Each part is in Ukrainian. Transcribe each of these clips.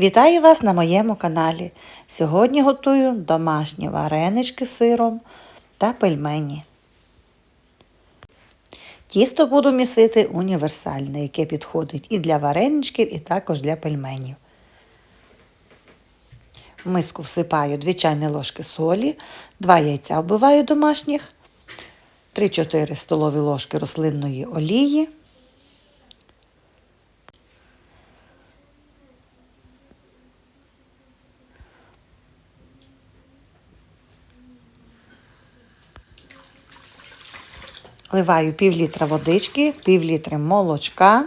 Вітаю вас на моєму каналі. Сьогодні готую домашні варенички з сиром та пельмені. Тісто буду місити універсальне, яке підходить і для вареничків, і також для пельменів. В миску всипаю 2 чайні ложки солі, 2 яйця вбиваю домашніх, 3-4 столові ложки рослинної олії. Вливаю пів літра водички, пів літри молочка,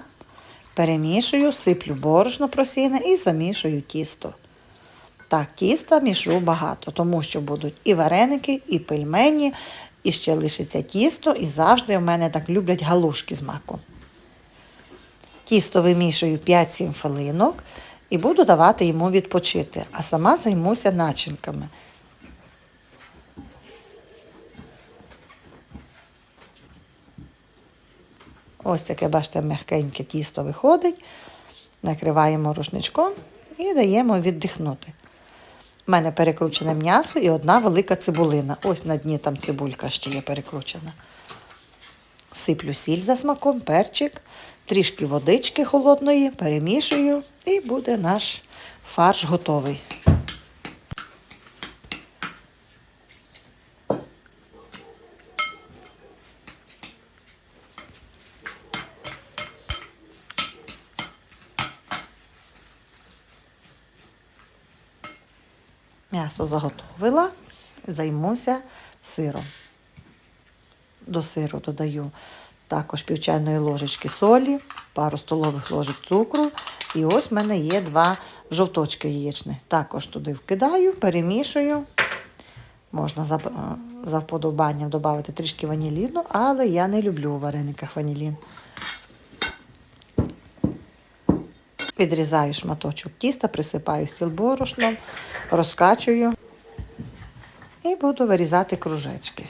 перемішую, сиплю борошно просійне і замішую тісто. Так, тіста мішу багато, тому що будуть і вареники, і пельмені, і ще лишиться тісто, і завжди в мене так люблять галушки з маком. Тісто вимішую 5-7 хвилинок і буду давати йому відпочити, а сама займуся начинками. Ось таке, бачите, м'якеньке тісто виходить. Накриваємо рушничком і даємо віддихнути. У мене перекручене м'ясо і одна велика цибулина. Ось на дні там цибулька ще є перекручена. Сиплю сіль за смаком, перчик, трішки водички холодної, перемішую і буде наш фарш готовий. М'ясо заготовила, займуся сиром. До сиру додаю також пів ложечки солі, пару столових ложок цукру. І ось в мене є два жовточки яєчні. Також туди вкидаю, перемішую. Можна за, за вподобанням додати трішки ваніліну, але я не люблю у варениках ванілін. Підрізаю шматочок тіста, присипаю стіл борошном, розкачую і буду вирізати кружечки.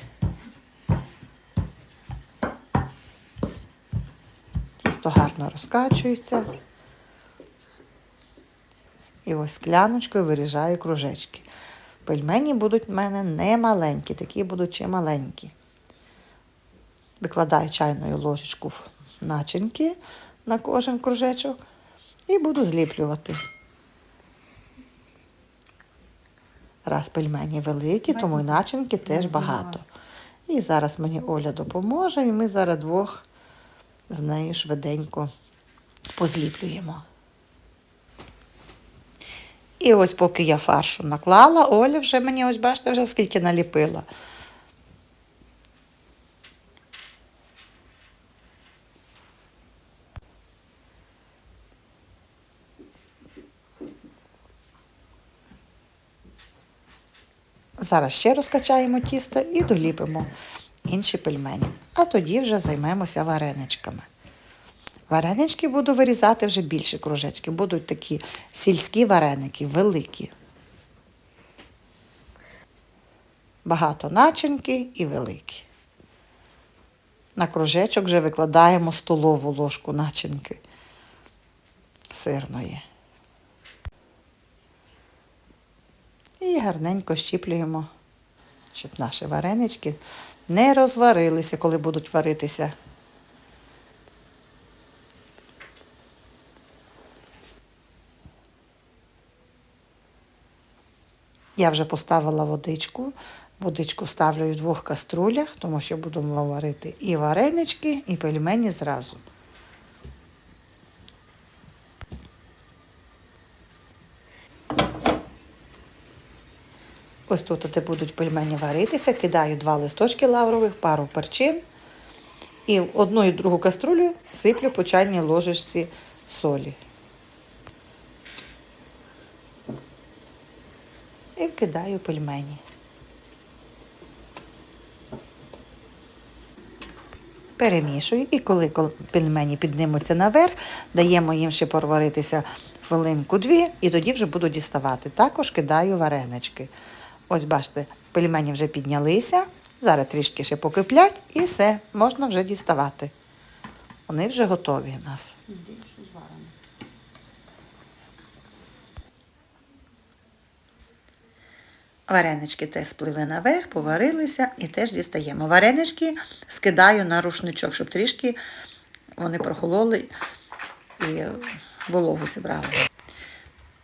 Тісто гарно розкачується. І ось скляночкою виріжаю кружечки. Пельмені будуть в мене не маленькі, такі будуть чималенькі. Викладаю чайною ложечку в начинки на кожен кружечок. І буду зліплювати. Раз пельмені великі, тому і начинки теж багато. І зараз мені Оля допоможе, і ми зараз двох з нею швиденько позліплюємо. І ось поки я фаршу наклала, Оля вже мені, ось бачите, вже скільки наліпила. Зараз ще розкачаємо тісто і доліпимо інші пельмені. А тоді вже займемося вареничками. Варенички буду вирізати вже більші кружечки. Будуть такі сільські вареники, великі. Багато начинки і великі. На кружечок вже викладаємо столову ложку начинки сирної. І гарненько щіплюємо, щоб наші варенички не розварилися, коли будуть варитися. Я вже поставила водичку. Водичку ставлю в двох каструлях, тому що будемо варити і варенички, і пельмені зразу. Ось тут, де будуть пельмені варитися, кидаю два листочки лаврових, пару перчин. І в одну і другу каструлю сиплю по чайній ложечці солі. І вкидаю пельмені. Перемішую і коли кол- пельмені піднимуться наверх, даємо їм ще проваритися хвилинку-дві, і тоді вже буду діставати. Також кидаю варенички. Ось бачите, пельмені вже піднялися. Зараз трішки ще покиплять і все, можна вже діставати. Вони вже готові у нас. Варенички теж спливли наверх, поварилися і теж дістаємо. Варенички скидаю на рушничок, щоб трішки вони прохололи і вологу зібрали.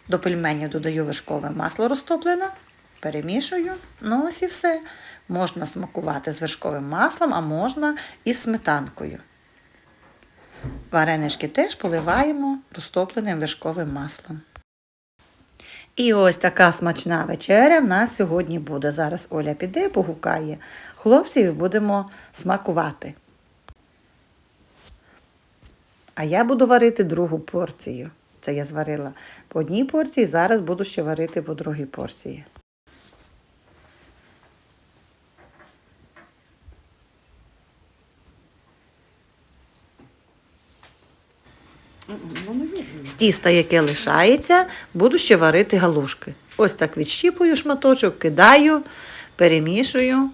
До пельменів додаю вершкове масло розтоплене, перемішую. Ну ось і все. Можна смакувати з вершковим маслом, а можна і з сметанкою. Варенички теж поливаємо розтопленим вершковим маслом. І ось така смачна вечеря в нас сьогодні буде. Зараз Оля піде, погукає хлопців і будемо смакувати. А я буду варити другу порцію. Це я зварила по одній порції, зараз буду ще варити по другій порції. З тіста, яке лишається, буду ще варити галушки. Ось так відщіпую шматочок, кидаю, перемішую,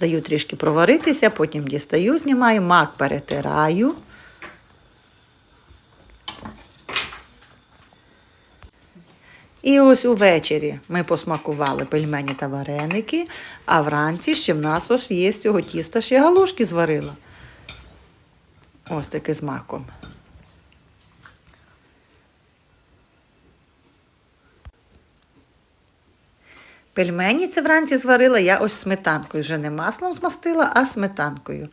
даю трішки проваритися, потім дістаю, знімаю, мак перетираю. І ось увечері ми посмакували пельмені та вареники, а вранці ще в нас ось є з цього тіста ще галушки зварила. Ось таке з маком. Пельмені це вранці зварила я ось сметанкою. Вже не маслом змастила, а сметанкою.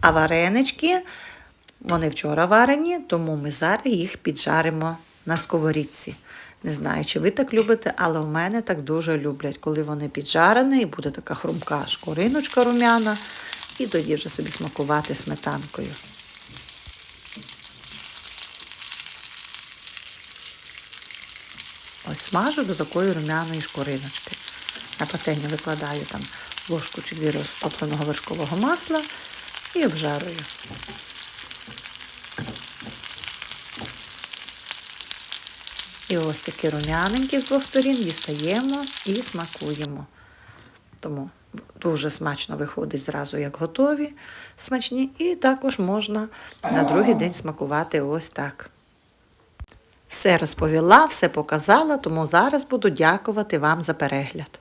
А варенички, вони вчора варені, тому ми зараз їх піджаримо на сковорідці. Не знаю, чи ви так любите, але в мене так дуже люблять, коли вони піджарені і буде така хрумка шкориночка рум'яна, і тоді вже собі смакувати сметанкою. Ось смажу до такої рум'яної шкориночки. На пательню викладаю там ложку чи дві розтопленого вершкового масла і обжарую. І ось такі рум'яненькі з двох сторін дістаємо і смакуємо. Тому дуже смачно виходить зразу, як готові, смачні, і також можна на другий день смакувати ось так. Все розповіла, все показала, тому зараз буду дякувати вам за перегляд.